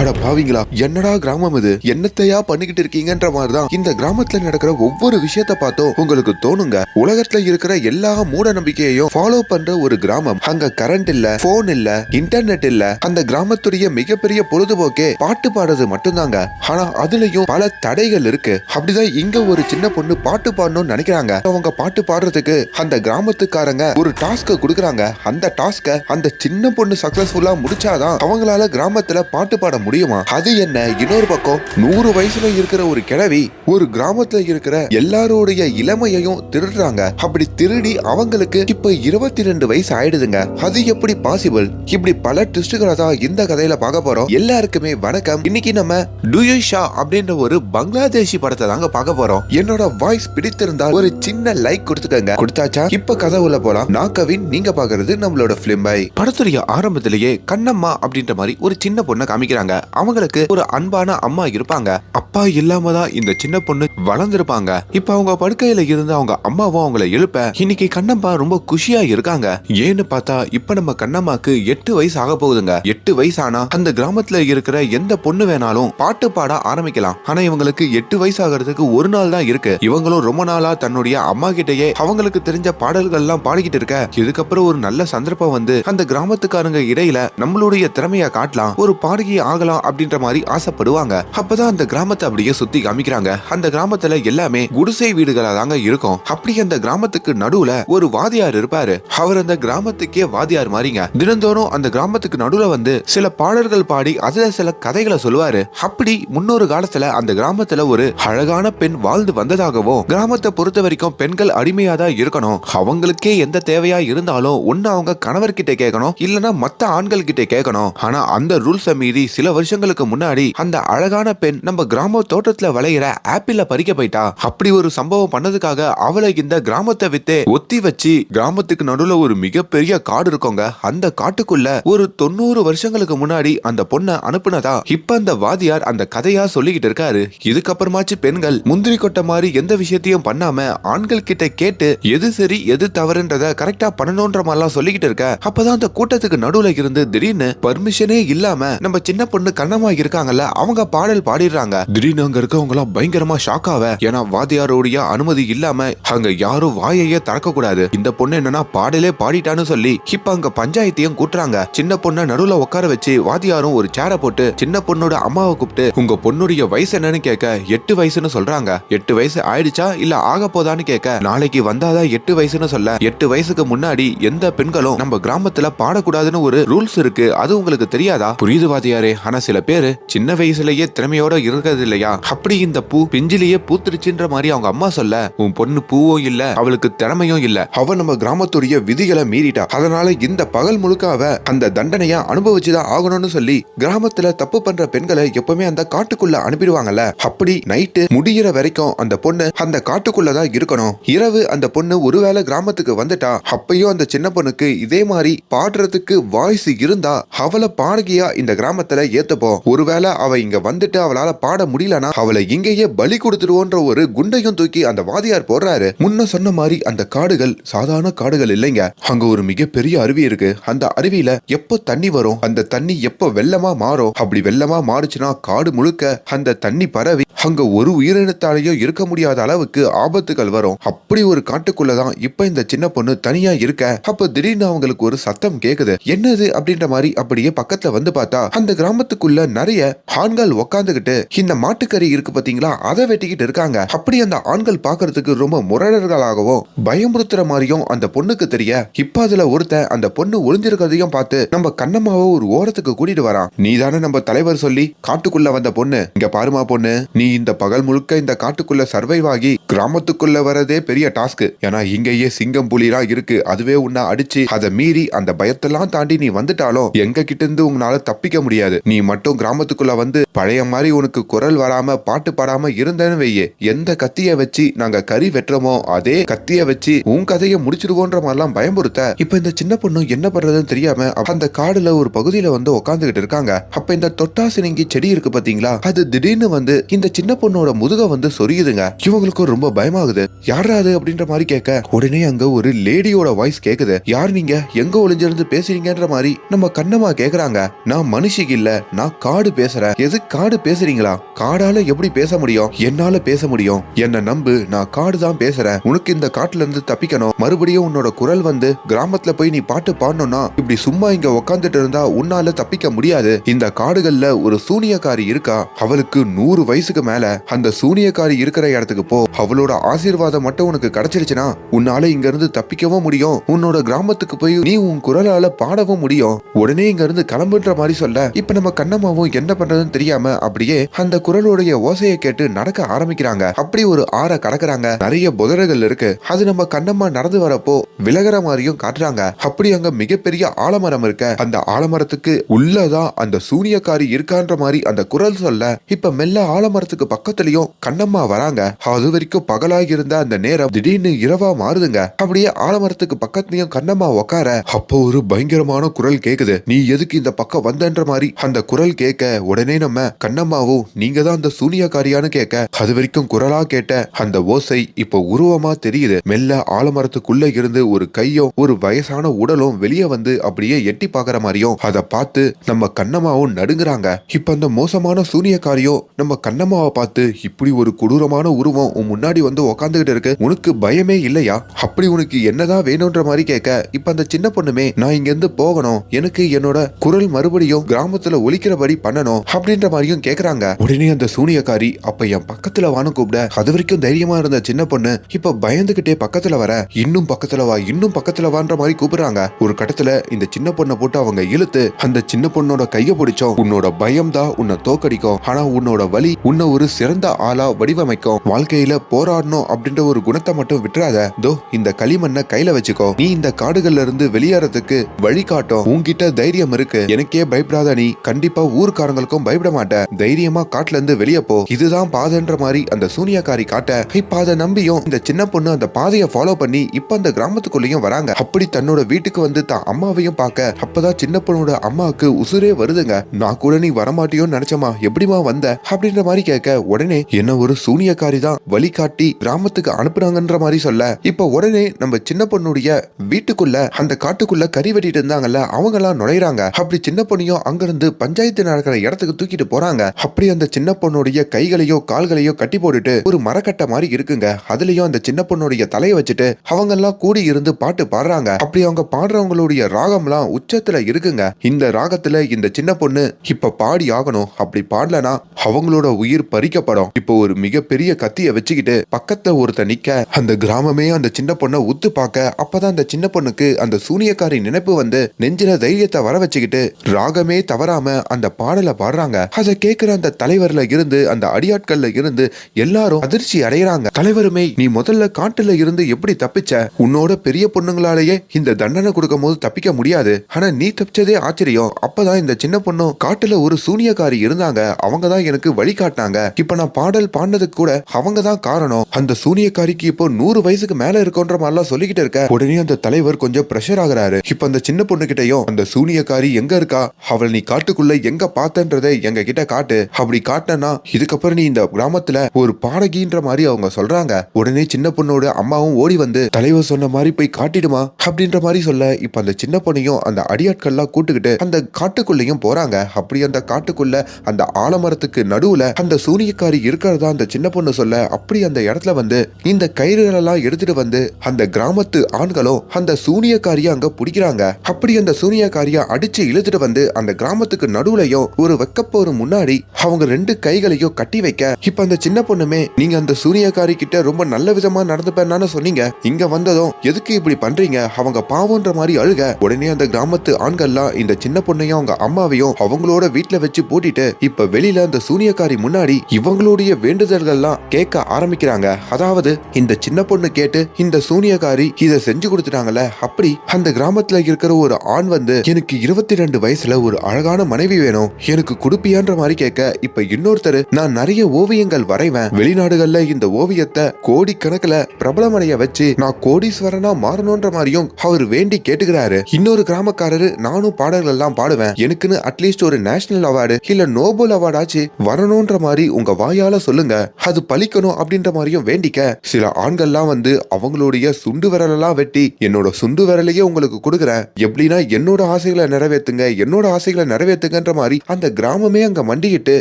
அட பாவிங்களா என்னடா கிராமம் இது? என்னத்தையா பண்ணிக்கிட்டு இருக்கீங்கன்ற மாதிரி தான் இந்த கிராமத்துல நடக்கிற ஒவ்வொரு விஷயத்த பார்த்தோம் உங்களுக்கு தோணுங்க. உலகத்துல இருக்கிற எல்லா மூட நம்பிக்கையையும் ஃபாலோ பண்ற ஒரு கிராமம். அங்க கரண்ட் இல்ல போன் இல்ல இன்டர்நெட் இல்ல. அந்த கிராமத்துடைய மிகப்பெரிய பொழுதுபோக்கே பாட்டு பாடுறது மட்டும்தாங்க. ஆனா அதுலயும் பல தடைகள் இருக்கு. அப்படிதான் இங்க ஒரு சின்ன பொண்ணு பாட்டு பாடணும்னு நினைக்கிறாங்க. அவங்க பாட்டு பாடுறதுக்கு அந்த கிராமத்துக்காரங்க ஒரு டாஸ்க கொடுக்குறாங்க. அந்த டாஸ்க அந்த சின்ன பொண்ணு சக்சஸ்ஃபுல்லா முடிச்சாதான் அவங்களால கிராமத்துல பாட்டு பாட முடியும். முடியுமா? அது என்ன? இன்னொரு பக்கம் நூறு வயசுல இருக்கிற ஒரு கிழவி ஒரு கிராமத்துல இருக்கிற எல்லாருடைய இளமையையும் திருடுறாங்க. அப்படி திருடி அவங்களுக்கு இப்ப இருபத்தி ரெண்டு வயசு ஆயிடுதுங்க. அது எப்படி பாசிபிள் இப்படி பல ட்விஸ்டுகளை தான் இந்த கதையில பார்க்க போறோம். எல்லாருக்குமே வணக்கம். இன்னைக்கு நம்ம டுயுஷா அப்படின்ற ஒரு பங்களாதேஷி படத்தை தாங்க பார்க்க போறோம். என்னோட வாய்ஸ் பிடித்திருந்தால் ஒரு சின்ன லைக் கொடுத்துக்கங்க. கொடுத்தாச்சா? இப்ப கதை உள்ள போலாம். நான் கவின் நீங்க பாக்குறது நம்மளோட பிலிம் பை படத்துடைய ஆரம்பத்திலேயே கண்ணம்மா அப்படின்ற மாதிரி ஒரு சின்ன பொண்ணை காமிக்கிறாங்க. அவங்களுக்கு ஒரு அன்பான அம்மா இருப்பாங்க. அப்பா இல்லாம தான் இந்த சின்ன பொண்ணு வளர்ந்துருப்பாங்க. இப்ப அவங்க படுக்கையில இருந்து அவங்க அம்மாவும் அவங்கள எழுப்ப இன்னைக்கு கண்ணம்மா ரொம்ப குஷியா இருக்காங்க. ஏன்னு பார்த்தா இப்ப நம்ம கண்ணம்மாக்கு எட்டு வயசு ஆக போகுதுங்க. எட்டு வயசு ஆனா அந்த கிராமத்துல இருக்கிற எந்த பொண்ணு வேணாலும் பாட்டு பாட ஆரம்பிக்கலாம். ஆனா இவங்களுக்கு எட்டு வயசு ஆகிறதுக்கு ஒரு நாள் தான் இருக்கு. இவங்களும் ரொம்ப நாளா தன்னுடைய அம்மா கிட்டயே அவங்களுக்கு தெரிஞ்ச பாடல்கள் எல்லாம் பாடிக்கிட்டு இருக்க. இதுக்கப்புறம் ஒரு நல்ல சந்தர்ப்பம் வந்து அந்த கிராமத்துக்காரங்க இடையில நம்மளுடைய திறமைய காட்டலாம். ஒரு பாடகி ஆகலாம் அப்படின்ற மாதிரி ஆசைப்படுவாங்க. அப்பதான் அந்த கிராமத்தை அப்படியே சுத்தி காமிக்கிறாங்க. அந்த கிராமத்துல எல்லாமே குடிசை வீடுகளா தாங்க இருக்கும். அப்படி அந்த கிராமத்துக்கு நடுவுல ஒரு வாதியார் இருப்பாரு. அவர் அந்த கிராமத்துக்கே வாதியார் மாறிங்க. தினந்தோறும் அந்த கிராமத்துக்கு நடுவுல வந்து சில பாடல்கள் பாடி அதுல சில கதைகளை சொல்லுவாரு. அப்படி முன்னொரு காலத்துல அந்த கிராமத்துல ஒரு அழகான பெண் வாழ்ந்து வந்ததாகவும் கிராமத்தை பொறுத்த வரைக்கும் பெண்கள் அடிமையா தான் இருக்கணும். அவங்களுக்கே எந்த தேவையா இருந்தாலும் ஒன்னு அவங்க கணவர்கிட்ட கேட்கணும். இல்லனா மத்த ஆண்கள் கிட்ட கேட்கணும். ஆனா அந்த ரூல்ஸை மீறி சில வருஷங்களுக்கு முன்னாடி அந்த அழகான பெண் நம்ம கிராம தோட்டத்துல விளையிற ஆப்பிள பறிக்க போயிட்டா. அப்படி ஒரு சம்பவம் பண்ணதுக்காக அவளை இந்த கிராமத்தை வித்து ஒத்தி வச்சு கிராமத்துக்கு நடுவுல ஒரு மிகப்பெரிய காடு இருக்கோங்க. அந்த காட்டுக்குள்ள ஒரு தொண்ணூறு வருஷங்களுக்கு முன்னாடி அந்த பொண்ணை அனுப்புனதா இப்ப அந்த வாதியார் அந்த கதையா சொல்லிக்கிட்டு இருக்காரு. இதுக்கப்புறமாச்சு பெண்கள் முந்திரி கொட்டை மாதிரி எந்த விஷயத்தையும் பண்ணாம ஆண்கள் கிட்ட கேட்டு எது சரி எது தவறுன்றத கரெக்டா பண்ணணும்ன்ற மாதிரிலாம் சொல்லிக்கிட்டு இருக்க. அப்பதான் அந்த கூட்டத்துக்கு நடுவுல இருந்து திடீர்னு பர்மிஷனே இல்லாம நம்ம சின்ன பொண்ணு கண்ணமா இருக்காங்கல்ல அவங்க பாடல் பாடிடுறாங்க. திடீர்னு அங்க இருக்கவங்க எல்லாம் பயங்கரமா ஷாக் ஆவ. ஏன்னா வாத்தியாரோடைய அனுமதி இல்லாம அங்க யாரும் வாயையே திறக்க கூடாது இந்த பொண்ணு என்னன்னா பாடலே பாடிட்டான்னு சொல்லி இப்ப அங்க பஞ்சாயத்தையும் கூட்டுறாங்க. சின்ன பொண்ணை நடுவுல உட்கார வச்சு வாத்தியாரும் ஒரு சேரை போட்டு சின்ன பொண்ணோட அம்மாவை கூப்பிட்டு உங்க பொண்ணுடைய வயசு என்னன்னு கேட்க எட்டு வயசுன்னு சொல்றாங்க. எட்டு வயசு ஆயிடுச்சா இல்ல ஆக போதான்னு கேட்க நாளைக்கு வந்தாதான் எட்டு வயசுன்னு சொல்ல. எட்டு வயசுக்கு முன்னாடி எந்த பெண்களும் நம்ம கிராமத்துல பாடக்கூடாதுன்னு ஒரு ரூல்ஸ் இருக்கு. அது உங்களுக்கு தெரியாதா? புரியுது வாத்தியாரே. ஆனா சில பேர் சின்ன வயசுலயே திறமையோட இருக்கிறது இல்லையா அப்படி இந்த பூ பிஞ்சிலேயே பூத்துருச்சுன்ற மாதிரி அவங்க அம்மா சொல்ல உன் பொண்ணு பூவும் இல்ல அவளுக்கு திறமையும் இல்ல. அவ நம்ம கிராமத்துடைய விதிகளை மீறிட்டா. அதனால இந்த பகல் முழுக்க அவ அந்த தண்டனைய அனுபவிச்சுதான் ஆகணும்னு சொல்லி கிராமத்துல தப்பு பண்ற பெண்களை எப்பவுமே அந்த காட்டுக்குள்ள அனுப்பிடுவாங்கல்ல. அப்படி நைட்டு முடியிற வரைக்கும் அந்த பொண்ணு அந்த காட்டுக்குள்ள தான் இருக்கணும். இரவு அந்த பொண்ணு ஒருவேளை கிராமத்துக்கு வந்துட்டா அப்பயும் அந்த சின்ன பொண்ணுக்கு இதே மாதிரி பாடுறதுக்கு வாய்ஸ் இருந்தா அவளை பாடகியா இந்த கிராமத்துல ஏத்துப்போம் ஒருவேளை அவ இங்க வந்துட்டு அவளால பாட முடியலனா அவளை இங்கேயே பலி கொடுத்துருவோன்ற ஒரு குண்டையும் தூக்கி அந்த வாதியார் போடுறாரு. முன்ன சொன்ன மாதிரி அந்த காடுகள் சாதாரண காடுகள் இல்லைங்க. அங்க ஒரு மிகப்பெரிய அருவி இருக்கு. அந்த அருவியில எப்போ தண்ணி வரும்? அந்த தண்ணி எப்போ வெள்ளமா மாறும்? அப்படி வெள்ளமா மாறுச்சுன்னா காடு முழுக்க அந்த தண்ணி பரவி அங்க ஒரு உயிரினத்தாலேயோ இருக்க முடியாத அளவுக்கு ஆபத்துகள் வரும். அப்படி ஒரு காட்டுக்குள்ளதான் இப்ப இந்த சின்ன பொண்ணு தனியா இருக்க. அப்ப திடீர்னு அவங்களுக்கு ஒரு சத்தம் கேக்குது. என்னது? அப்படின்ற மாதிரி அப்படியே பக்கத்துல வந்து பார்த்தா அந்த மரத்துக்குள்ள நிறைய ஆண்கள் உக்காந்துகிட்டு இந்த மாட்டுக்கறி இருக்கு பாத்தீங்களா? அதை வெட்டிக்கிட்டு இருக்காங்க. அப்படி அந்த ஆண்கள் பாக்குறதுக்கு ரொம்ப முரடர்களாகவும் பயமுறுத்துற மாதிரியும் அந்த பொண்ணுக்கு தெரிய இப்ப அதுல ஒருத்தன் அந்த பொண்ணு ஒளிஞ்சிருக்கிறதையும் பார்த்து நம்ம கண்ணம்மாவை ஒரு ஓரத்துக்கு கூட்டிட்டு வரான். நீ தானே நம்ம தலைவர் சொல்லி காட்டுக்குள்ள வந்த பொண்ணு. இங்க பாருமா பொண்ணு. நீ இந்த பகல் முழுக்க இந்த காட்டுக்குள்ள சர்வைவ் ஆகி கிராமத்துக்குள்ள வரதே பெரிய டாஸ்க் ஏன்னா இங்கேயே சிங்கம் புலிலாம் இருக்கு. அதுவே உன்னை அடிச்சு அதை மீறி அந்த பயத்தெல்லாம் தாண்டி நீ வந்துட்டாலும் எங்க கிட்ட இருந்து உங்களால தப்பிக்க முடியாது. நீ மட்டும் கிராமத்துக்குள்ள வந்து பழைய மாதிரி உனக்கு குரல் வராம பாட்டு பாடாம இருந்தேன்னு வையே. எந்த கத்திய வச்சு நாங்க கறி வெட்டுறோமோ அதே கத்திய வச்சு உன் கதையை முடிச்சிடுவோன்ற மாதிரிலாம் பயமுறுத்த இப்ப இந்த சின்ன பொண்ணு என்ன பண்றதுன்னு தெரியாம அந்த காடுல ஒரு பகுதியில வந்து உட்காந்துகிட்டு இருக்காங்க. அப்ப இந்த தொட்டாசினிங்கி செடி இருக்கு பாத்தீங்களா? அது திடீர்னு வந்து இந்த சின்ன பொண்ணோட முதுக வந்து சொரியுதுங்க. இவங்களுக்கும் ரொம்ப பயமாகுது. யாரா அது அப்படின்ற மாதிரி கேட்க உடனே அங்க ஒரு லேடியோட வாய்ஸ் கேக்குது. யார் நீங்க? எங்க ஒளிஞ்சிருந்து பேசுறீங்கன்ற மாதிரி நம்ம கண்ணம்மா கேக்குறாங்க. நான் மனுஷிக்கு இல்ல. நான் காடு பேசுறேன். எது காடு பேசுறீங்களா? காடால எப்படி பேச முடியும்? என்னால பேச முடியும். என்ன நம்பு நான் காடு தான் பேசுறேன். உனக்கு இந்த காட்டுல இருந்து தப்பிக்கணும். மறுபடியும் உன்னோட குரல் வந்து கிராமத்துல போய் நீ பாட்டு பாடணும்னா இப்படி சும்மா இங்க உக்காந்துட்டு இருந்தா உன்னால தப்பிக்க முடியாது. இந்த காடுகள்ல ஒரு சூனியக்காரி இருக்கா? அவளுக்கு நூறு வயசுக்கு மேல. அந்த சூனியக்காரி இருக்கிற இடத்துக்கு போ. அவளோட ஆசீர்வாதம் மட்டும் உனக்கு கிடைச்சிருச்சுன்னா உன்னால இங்க இருந்து தப்பிக்கவும் முடியும். உன்னோட கிராமத்துக்கு போய் நீ உன் குரலால பாடவும் முடியும். உடனே இங்க இருந்து கிளம்புன்ற மாதிரி சொல்ல. இப்ப நம்ம கண்ணம்மாவும் என்ன பண்றதுன்னு தெரியாம அப்படியே அந்த குரலுடைய ஓசையை கேட்டு நடக்க ஆரம்பிக்கிறாங்க. அப்படி ஒரு ஆற கடக்குறாங்க. நிறைய புதர்கள் இருக்கு. அது நம்ம கண்ணம்மா நடந்து வரப்போ விலகிற மாதிரியும் காட்டுறாங்க. அப்படி அங்க மிகப்பெரிய ஆலமரம் இருக்க. அந்த ஆலமரத்துக்கு உள்ளதான் அந்த சூனியக்காரி இருக்கான்ற மாதிரி அந்த குரல் சொல்ல இப்ப மெல்ல ஆலமரத்துக்கு பக்கத்துலயும் கண்ணம்மா வராங்க. அது வரைக்கும் பகலாகி இருந்த அந்த நேரம் திடீர்னு இரவா மாறுதுங்க. அப்படியே ஆலமரத்துக்கு பக்கத்துலயும் கண்ணம்மா உக்கார அப்போ ஒரு பயங்கரமான குரல் கேக்குது. நீ எதுக்கு இந்த பக்கம் வந்தன்ற மாதிரி அந்த குரல் கேட்க உடனே நம்ம கண்ணம்மாவும் நீங்க தான் அந்த சூனியக்காரியான்னு கேட்க அது வரைக்கும் குரலா கேட்ட அந்த ஓசை இப்போ உருவமா தெரியுது. மெல்ல ஆலமரத்துக்குள்ள இருந்து ஒரு கையும் ஒரு வயசான உடலும் வெளியே வந்து அப்படியே எட்டி பாக்குற மாதிரியும் அதை பார்த்து நம்ம கண்ணம்மாவும் நடுங்குறாங்க. இப்ப அந்த மோசமான சூனியக்காரியும் நம்ம கண்ணம்மாவை பார்த்து இப்படி ஒரு கொடூரமான உருவம் உன் முன்னாடி வந்து உக்காந்துகிட்டு இருக்கு உனக்கு பயமே இல்லையா? அப்படி உனக்கு என்னதான் வேணும்ன்ற மாதிரி கேட்க இப்ப அந்த சின்ன பொண்ணுமே நான் இங்க இருந்து போகணும். எனக்கு என்னோட குரல் மறுபடியும் கிராமத்துல ஒலிக்கிறபடி பண்ணணும் அப்படின்ற மாதிரியும் கேக்குறாங்க. உடனே அந்த சூனியக்காரி அப்ப என் பக்கத்துல வான்னு கூப்பிட அது வரைக்கும் தைரியமா இருந்த சின்ன பொண்ணு இப்ப பயந்துகிட்டே பக்கத்துல வர இன்னும் பக்கத்துல வா இன்னும் பக்கத்துல வான்ற மாதிரி கூப்பிடுறாங்க. ஒரு கட்டத்துல இந்த சின்ன பொண்ணை போட்டு அவங்க இழுத்து அந்த சின்ன பொண்ணோட கைய பிடிச்சோம். உன்னோட பயம் தான் உன்னை தோக்கடிக்கும். ஆனா உன்னோட வழி உன்னை ஒரு சிறந்த ஆளா வடிவமைக்கும். வாழ்க்கையில போராடணும் அப்படின்ற ஒரு குணத்தை மட்டும் விட்டுறாத. தோ இந்த களிமண்ணை கையில வச்சுக்கோ. நீ இந்த காடுகள்ல இருந்து வெளியேறதுக்கு வழி காட்டும். உன்கிட்ட தைரியம் இருக்கு. எனக்கே பயப்படாத நீ கண் கண்டிப்பா ஊருக்காரங்களுக்கும் பயப்பட மாட்டேன். தைரியமா காட்டுல இருந்து வெளியே போ. இதுதான் பாதைன்ற மாதிரி அந்த சூனியக்காரி காட்ட இப்ப அதை நம்பியும் இந்த சின்ன பொண்ணு அந்த பாதையை ஃபாலோ பண்ணி இப்ப அந்த கிராமத்துக்குள்ளேயும் வராங்க. அப்படி தன்னோட வீட்டுக்கு வந்து தான் அம்மாவையும் பார்க்க அப்பதான் சின்ன பொண்ணோட அம்மாவுக்கு உசுரே வருதுங்க. நான் கூட நீ வரமாட்டியோன்னு நினைச்சமா எப்படிமா வந்த? அப்படின்ற மாதிரி கேட்க உடனே என்ன ஒரு சூனியக்காரி தான் வழி காட்டி கிராமத்துக்கு அனுப்புறாங்கன்ற மாதிரி சொல்ல. இப்ப உடனே நம்ம சின்ன பொண்ணுடைய வீட்டுக்குள்ள அந்த காட்டுக்குள்ள கறி வெட்டிட்டு இருந்தாங்கல்ல அவங்க எல்லாம் நுழையிறாங்க. அப்படி சின்ன பொண்ணையும் அங்கிருந்து பஞ்சாயத்து நடக்கிற இடத்துக்கு தூக்கிட்டு போறாங்க. அப்படி அந்த சின்ன பொண்ணுடைய கைகளையோ கால்களையோ கட்டி போட்டுட்டு ஒரு மரக்கட்டை மாதிரி இருக்குங்க. அதுலயும் அந்த சின்ன பொண்ணுடைய தலையை வச்சுட்டு அவங்க எல்லாம் கூடி இருந்து பாட்டு பாடுறாங்க. அப்படி அவங்க பாடுறவங்களுடைய ராகம்லாம் உச்சத்துல இருக்குங்க. இந்த ராகத்துல இந்த சின்ன பொண்ணு இப்ப பாடி ஆகணும். அப்படி பாடலனா அவங்களோட உயிர் பறிக்கப்படும். இப்போ ஒரு மிகப்பெரிய கத்திய வச்சுக்கிட்டு பக்கத்துல ஒருத்த நிக்க அந்த கிராமமே அந்த சின்ன பொண்ணை உத்து பார்க்க அப்பதான் அந்த சின்ன பொண்ணுக்கு அந்த சூனியக்காரி நினைப்பு வந்து நெஞ்சில தைரியத்தை வர வச்சுக்கிட்டு ராகமே தவறாம அந்த பாடலை பாடுறாங்க. அதை கேட்கிற அந்த தலைவர்ல இருந்து அந்த அடியாட்கள்ல இருந்து எல்லாரும் அதிர்ச்சி அடைகிறாங்க தலைவருமே நீ முதல்ல காட்டுல இருந்து எப்படி தப்பிச்ச? உன்னோட பெரிய பொண்ணுங்களாலேயே இந்த தண்டனை கொடுக்கும் போது தப்பிக்க முடியாது. ஆனா நீ தப்பிச்சதே ஆச்சரியம். அப்பதான் இந்த சின்ன பொண்ணும் காட்டுல ஒரு சூனியக்காரி இருந்தாங்க. அவங்க தான் எனக்கு வழிகாட்டினாங்க இப்ப நான் பாடல் பாடினதுக்கு கூட அவங்க தான் காரணம். அந்த சூனியக்காரிக்கு இப்போ நூறு வயசுக்கு மேல இருக்கோன்ற மாதிரிலாம் சொல்லிக்கிட்டு இருக்க. உடனே அந்த தலைவர் கொஞ்சம் பிரஷர் ஆகுறாரு. இப்ப அந்த சின்ன பொண்ணு கிட்டயும் அந்த சூனியக்காரி எங்க இருக்கா? அவள் நீ காட்டுக்குள்ள எங்க பார்த்தன்றதை எங்க கிட்ட. காட்டு அப்படி காட்டினா இதுக்கப்புறம் நீ இந்த கிராமத்துல ஒரு பாடகின்ற மாதிரி அவங்க சொல்றாங்க. உடனே சின்ன பொண்ணோட அம்மாவும் ஓடி வந்து தலைவர் சொன்ன மாதிரி போய் காட்டிடுமா? அப்படின்ற மாதிரி சொல்ல இப்ப அந்த சின்ன பொண்ணையும் அந்த அடியாட்கள்லாம் கூட்டுக்கிட்டு அந்த காட்டுக்குள்ளேயும் போறாங்க. அப்படி அந்த காட்டுக்குள்ள அந்த ஆலமரத்துக்கு நடுவுல அந்த சூனியக்காரி இருக்கிறதா அந்த சின்ன பொண்ணு சொல்ல அப்படி அந்த இடத்துல வந்து இந்த கயிறுகளெல்லாம் எடுத்துட்டு வந்து அந்த கிராமத்து ஆண்களும் அந்த சூனியக்காரிய அங்க பிடிக்கிறாங்க. அப்படி அந்த சூனியக்காரிய அடிச்சு இழுத்துட்டு வந்து அந்த கிராமத்துக்கு நடுவுலயோ ஒரு வெக்கப்போரு முன்னாடி அவங்க ரெண்டு கைகளையும் கட்டி வைக்க. இப்ப அந்த சின்ன பொண்ணுமே நீங்க அந்த சூரியக்காரி கிட்ட ரொம்ப நல்ல விதமா நடந்துப்பேன்னு சொன்னீங்க. இங்க வந்ததும் எதுக்கு இப்படி பண்றீங்க? அவங்க பாவம்ன்ற மாதிரி அழுக. உடனே அந்த கிராமத்து ஆண்கள்லாம் இந்த சின்ன பொண்ணையும் அவங்க அம்மாவையும் அவங்களோட வீட்ல வச்சு போட்டிட்டு இப்ப வெளியில அந்த சூனியக்காரி முன்னாடி இவங்களுடைய வேண்டுதல்கள்லாம் கேட்க ஆரம்பிக்கிறாங்க. அதாவது இந்த சின்ன பொண்ணு கேட்டு இந்த சூனியக்காரி இதை செஞ்சு கொடுத்துட்டாங்கல்ல அப்படி? அந்த கிராமத்துல இருக்கிற ஒரு ஆண் வந்து எனக்கு இருபத்தி ரெண்டு வயசுல ஒரு அழகான மனைவி வேணும். எனக்கு குடுப்பியான்ற மாதிரி கேட்க இப்ப இன்னொருத்தர் நான் நிறைய ஓவியங்கள் வரைவேன். வெளிநாடுகள்ல இந்த ஓவியத்தை கோடிக்கணக்கில் பிரபலமடைய வச்சு நான் கோடீஸ்வரனா மாறணும்ன்ற மாதிரியும் அவர் வேண்டி கேட்டுக்கிறாரு. இன்னொரு கிராமக்காரரு நானும் பாடல்கள் எல்லாம் பாடுவேன். எனக்குன்னு அட்லீஸ்ட் ஒரு நேஷனல் அவார்டு இல்ல நோபல் அவார்டாச்சு வரணும்ன்ற மாதிரி உங்க வாயால சொல்லுங்க. அது பழிக்கணும் அப்படின்ற மாதிரியும் வேண்டிக்க. சில ஆண்கள்லாம் வந்து அவங்களுடைய சுண்டு விரலெல்லாம் வெட்டி என்னோட சுண்டு விரலையே உங்களுக்கு கொடுக்குறேன். எப்படின்னா என்னோட ஆசைகளை நிறைவேற்றுங்க என்னோட ஆசைகளை நிறைவேத்துங்கன்ற மாதிரி அந்த கிராமமே அங்க மண்டிக்கிட்டு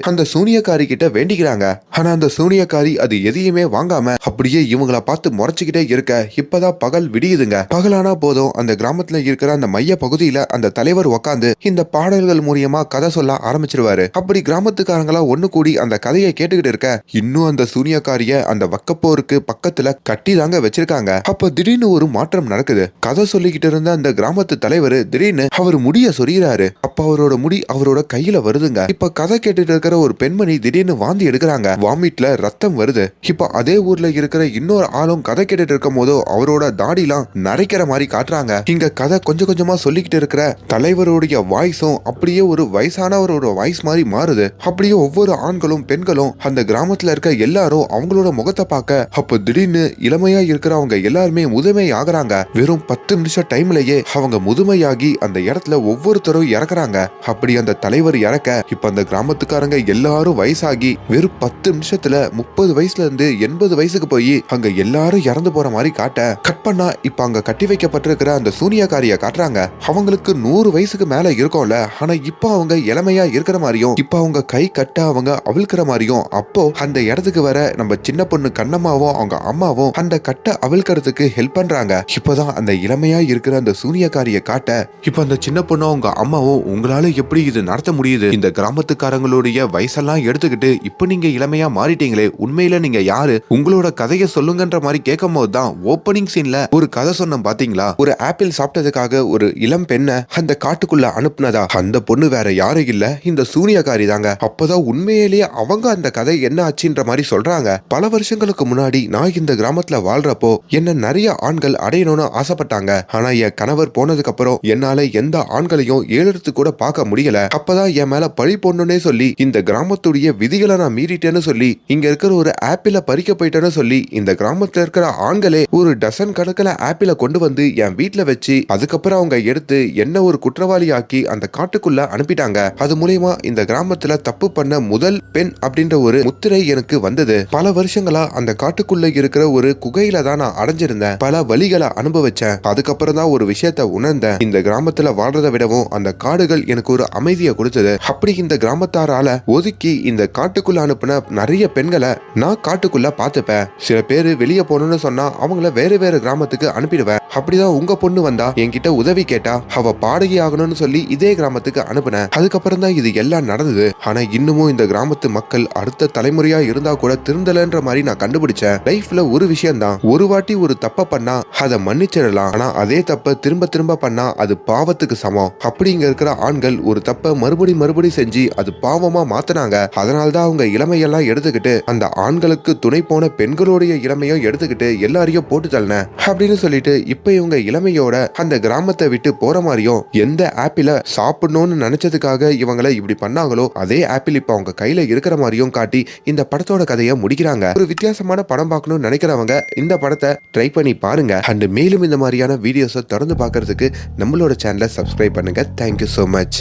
அந்த சூனியக்காரி கிட்ட வேண்டிக்கிறாங்க. ஆனா அந்த சூனியக்காரி அது எதையுமே வாங்காம அப்படியே இவங்கள பார்த்து முறைச்சுக்கிட்டே இருக்க. இப்பதான் பகல் விடியுதுங்க. பகலானா போதும். அந்த கிராமத்துல இருக்கிற அந்த மைய பகுதியில அந்த தலைவர் உக்காந்து இந்த பாடல்கள் மூலியமா கதை சொல்ல ஆரம்பிச்சிருவாரு. அப்படி கிராமத்துக்காரங்களா ஒண்ணு கூடி அந்த கதையை கேட்டுக்கிட்டு இருக்க. இன்னும் அந்த சூனியக்காரிய அந்த வக்கப்போருக்கு பக்கத்துல கட்டி தாங்க வச்சிருக்காங்க. அப்ப திடீர்னு ஒரு மாற்றம் நடக்குது. கதை சொல்லிக்கிட்டு இருந்த அந்த கிராமத்து தலைவர் திடீர்னு அவர் முடிய சொரியிறாரு. அப்ப அவரோட முடி அவர் அவரோட கையில வருதுங்க. இப்ப கதை கேட்டுட்டு இருக்கிற ஒரு பெண்மணி திடீர்னு வாந்தி எடுக்கிறாங்க. வாமிட்ல ரத்தம் வருது. இப்ப அதே ஊர்ல இருக்கிற இன்னொரு ஆளும் கதை கேட்டுட்டு இருக்கும் போதோ அவரோட தாடிலாம் நரைக்கிற மாதிரி காட்டுறாங்க. இங்க கதை கொஞ்சம் கொஞ்சமா சொல்லிக்கிட்டு இருக்கிற தலைவருடைய வாய்ஸும் அப்படியே ஒரு வயசானவரோட வாய்ஸ் மாதிரி மாறுது. அப்படியே ஒவ்வொரு ஆண்களும் பெண்களும் அந்த கிராமத்துல இருக்க எல்லாரும் அவங்களோட முகத்தை பார்க்க அப்ப திடீர்னு இளமையா இருக்கிறவங்க எல்லாருமே முதுமை ஆகுறாங்க வெறும் பத்து நிமிஷம் டைம்லயே அவங்க முதுமையாகி அந்த இடத்துல ஒவ்வொருத்தரும் இறக்குறாங்க. அப்படி அந்த தலைவர் இறக்க இப்ப அந்த கிராமத்துக்காரங்க எல்லாரும் வயசாகி வெறும் பத்து நிமிஷத்துல முப்பது வயசுல இருந்து எண்பது வயசுக்கு போய் அங்க எல்லாரும் இறந்து போற மாதிரி காட்ட கட் பண்ணா இப்ப அங்க கட்டி வைக்கப்பட்டிருக்கிற அந்த சூனியாக்காரிய காட்டுறாங்க. அவங்களுக்கு நூறு வயசுக்கு மேல இருக்கும்ல. ஆனா இப்ப அவங்க இளமையா இருக்கிற மாதிரியும் இப்ப அவங்க கை கட்ட அவங்க அவிழ்க்கிற மாதிரியும் அப்போ அந்த இடத்துக்கு வர நம்ம சின்ன பொண்ணு கண்ணம்மாவும் அவங்க அம்மாவும் அந்த கட்டை அவிழ்க்கிறதுக்கு ஹெல்ப் பண்றாங்க. இப்பதான் அந்த இளமையா இருக்கிற அந்த சூனியக்காரிய காட்ட இப்ப அந்த சின்ன பொண்ணும் அவங்க அம்மாவும் உங்களால எப்படி இது நடத்த முடியுது. இந்த கிராமத்துக்காரங்களுடைய வயசெல்லாம் எடுத்துக்கிட்டு இப்ப நீங்க இளமையா மாறிட்டீங்களே உண்மையில நீங்க யாரு? உங்களோட கதையை சொல்லுங்கன்ற மாதிரி கேட்கும் போது தான் ஓப்பனிங் சீன்ல ஒரு கதை சொன்னோம் பாத்தீங்களா? ஒரு ஆப்பிள் சாப்பிட்டதுக்காக ஒரு இளம் பெண்ணை அந்த காட்டுக்குள்ள அனுப்புனதா? அந்த பொண்ணு வேற யாரும் இல்ல இந்த சூனியக்காரி தாங்க அப்பதான் உண்மையிலேயே அவங்க அந்த கதை என்ன ஆச்சுன்ற மாதிரி சொல்றாங்க. பல வருஷங்களுக்கு முன்னாடி நான் இந்த கிராமத்துல வாழ்றப்போ என்ன நிறைய ஆண்கள் அடையணும்னு ஆசைப்பட்டாங்க. ஆனா என் கணவர் போனதுக்கு அப்புறம் என்னால எந்த ஆண்களையும் ஏழெடுத்து கூட பார்க்க முடியல. அப்பதான் என் மேல பழி போடணும்னே சொல்லி இந்த கிராமத்துடைய விதிகளை நான் மீறிட்டேன்னு சொல்லி இங்க இருக்கிற ஒரு ஆப்பிள பறிக்க போயிட்டேன்னு சொல்லி இந்த கிராமத்துல இருக்கிற ஆண்களே ஒரு டசன் கணக்கில் ஆப்பிள கொண்டு வந்து என் வீட்டுல வச்சு அதுக்கப்புறம் அவங்க எடுத்து என்ன ஒரு குற்றவாளி ஆக்கி அந்த காட்டுக்குள்ள அனுப்பிட்டாங்க. அது மூலியமா இந்த கிராமத்துல தப்பு பண்ண முதல் பெண் அப்படின்ற ஒரு முத்திரை எனக்கு வந்தது. பல வருஷங்களா அந்த காட்டுக்குள்ள இருக்கிற ஒரு குகையில தான் நான் அடைஞ்சிருந்தேன். பல வழிகளை அனுபவிச்சேன். அதுக்கப்புறம் தான் ஒரு விஷயத்த உணர்ந்தேன். இந்த கிராமத்துல வாழ்றதை விடவும் அந்த காடுகள் எனக்கு ஒரு செய்தியை கொடுத்தது. அப்படி இந்த கிராமத்தாரால ஒதுக்கி இந்த காட்டுக்குள்ள அனுப்புன நிறைய பெண்களை நான் காட்டுக்குள்ள பார்த்துப்பேன். சில பேர் வெளியே போகணும்னு சொன்னா அவங்கள வேற வேற கிராமத்துக்கு அனுப்பிடுவேன். அப்படிதான் உங்க பொண்ணு வந்தா என்கிட்ட உதவி கேட்டா அவ பாடகி ஆகணும்னு சொல்லி இதே கிராமத்துக்கு அனுப்புனேன். அதுக்கப்புறம் தான் இது எல்லாம் நடந்தது. ஆனா இன்னமும் இந்த கிராமத்து மக்கள் அடுத்த தலைமுறையா இருந்தா கூட திருந்தலன்ற மாதிரி நான் கண்டுபிடிச்சேன். லைஃப்ல ஒரு விஷயம் தான் ஒரு வாட்டி ஒரு தப்ப பண்ணா அதை மன்னிச்சிடலாம். ஆனா அதே தப்ப திரும்ப திரும்ப பண்ணா அது பாவத்துக்கு சமம். அப்படிங்க இருக்கிற ஆண்கள் ஒரு தப்ப மறுபடி மறுபடி செஞ்சு அது பாவமா மாத்தினாங்க. அதனால்தான் அவங்க இளமையெல்லாம் எடுத்துக்கிட்டு அந்த ஆண்களுக்கு துணை போன பெண்களுடைய இளமையும் எடுத்துக்கிட்டு எல்லாரையும் போட்டு தள்ளின அப்படின்னு சொல்லிட்டு இப்ப இவங்க இளமையோட அந்த கிராமத்தை விட்டு போற மாதிரியும் எந்த ஆப்பிள சாப்பிடணும்னு நினைச்சதுக்காக இவங்களை இப்படி பண்ணாங்களோ அதே ஆப்பிள் இப்ப அவங்க கையில இருக்கிற மாதிரியும் காட்டி இந்த படத்தோட கதையை முடிக்கிறாங்க. ஒரு வித்தியாசமான படம் பார்க்கணும்னு நினைக்கிறவங்க இந்த படத்தை ட்ரை பண்ணி பாருங்க. அண்ட் மேலும் இந்த மாதிரியான வீடியோஸை தொடர்ந்து பார்க்கறதுக்கு நம்மளோட சேனலை சப்ஸ்கிரைப் பண்ணுங்க. Thank you so much